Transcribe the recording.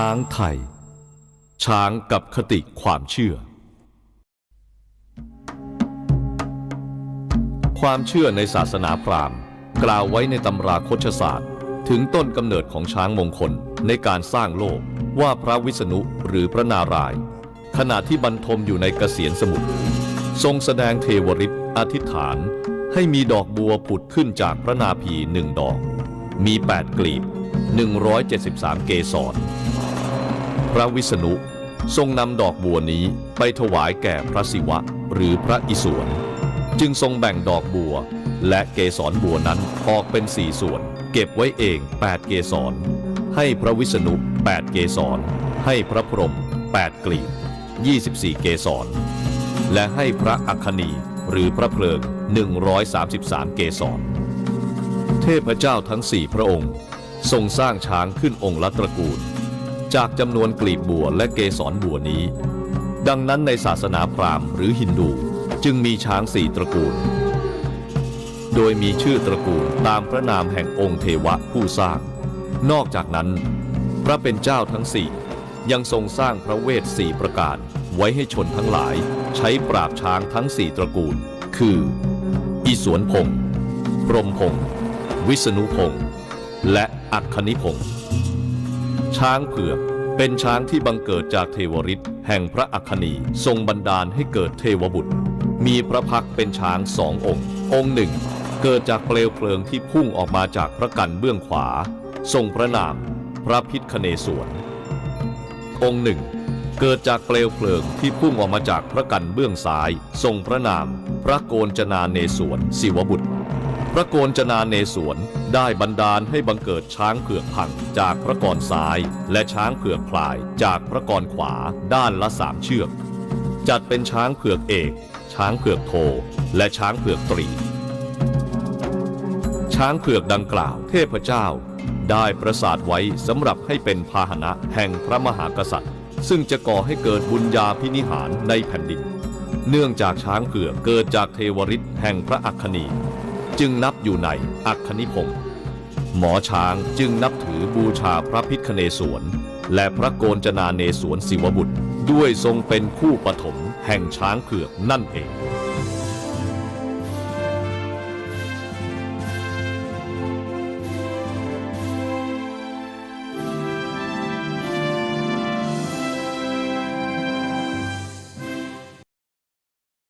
ช้างไทย ช้างกับคติความเชื่อ ความเชื่อในศาสนาพราหมณ์ กล่าวไว้ในตำราโคชศาสตร์ ถึงต้นกำเนิดของช้างมงคลในการสร้างโลกว่าพระวิษณุหรือพระนารายณ์ขณะที่บรรทมอยู่ในกเกษียณสมุทรทรงแสดงเทวฤทธิ์อธิษฐาน ให้มีดอกบัวผุดขึ้นจากพระนาภีหนึ่งดอก มี 8 กลีบ 173 เกสร พระวิษณุ ทรงนำดอกบัวนี้ไปถวายแก่พระศิวะหรือพระอิศวรจึงทรงแบ่งดอกบัว และเกสรบัวนั้นออกเป็นสี่ส่วน เก็บไว้เอง 8 เกสร ให้พระวิษณุ 8 เกสร ให้พระพรหม8กลีบ24 เกสร และให้พระอัคคณีหรือพระเพลิง 133 เกสร เทพเจ้าทั้งสี่พระองค์ ทรงสร้างช้างขึ้นองค์ละตระกูล จากจำนวนกลีบบัวและเกสรบัวนี้ ดังนั้นในศาสนาพราหมณ์หรือฮินดูจึงมีช้างสี่ตระกูล โดยมีชื่อตระกูลตามพระนามแห่งองค์เทวะผู้สร้าง นอกจากนั้น พระเป็นเจ้าทั้งสี่ยังทรงสร้างพระเวทสี่ประการไว้ให้ชนทั้งหลาย ใช้ปราบช้างทั้งสี่ตระกูล คืออีสวนพงศ์พรมพงศ์วิษณุพงศ์และอัคคณิพงศ์ ช้างเผือก เป็นช้างที่บังเกิดจากเทวฤทธิ์แห่งพระอัคคณีทรงบันดาลให้เกิดเทวบุตร มีพระพักเป็นช้างสององค์ องค์หนึ่ง เกิดจากเปลวเพลิงที่พุ่งออกมาจากพระกันเบื้องขวา ทรงพระนาม พระพิษคเนศวรองค์หนึ่ง เกิดจากเปลวเพลิงที่พุ่งออกมาจากพระกันเบื้องซ้าย ทรงพระนาม พระโกนจนาเนศวรศิวบุตร พระโกนจนาเนศวรได้บันดาลให้บังเกิดช้างเผือกพังจากพระกรซ้าย และช้างเผือกพลายจากพระกรขวาด้านละสามเชือก จัดเป็นช้างเผือกเอก ช้างเผือกโท และช้างเผือกตรี ช้างเผือกดังกล่าวเทพเจ้า ได้ประสาทไว้สำหรับให้เป็นพาหนะแห่งพระมหากษัตริย์ ซึ่งจะก่อให้เกิดบุญญาพินิหารในแผ่นดิน เนื่องจากช้างเผือกเกิดจากเทวฤทธิ์แห่งพระอัคคณี จึงนับอยู่ในอัคคณิพงศ์หมอช้างจึงนับถือบูชาพระพิคเนศวร และพระโกนจนาเนศวรศิวบุตร ด้วยทรงเป็นคู่ปฐมแห่งช้างเผือกนั่นเอง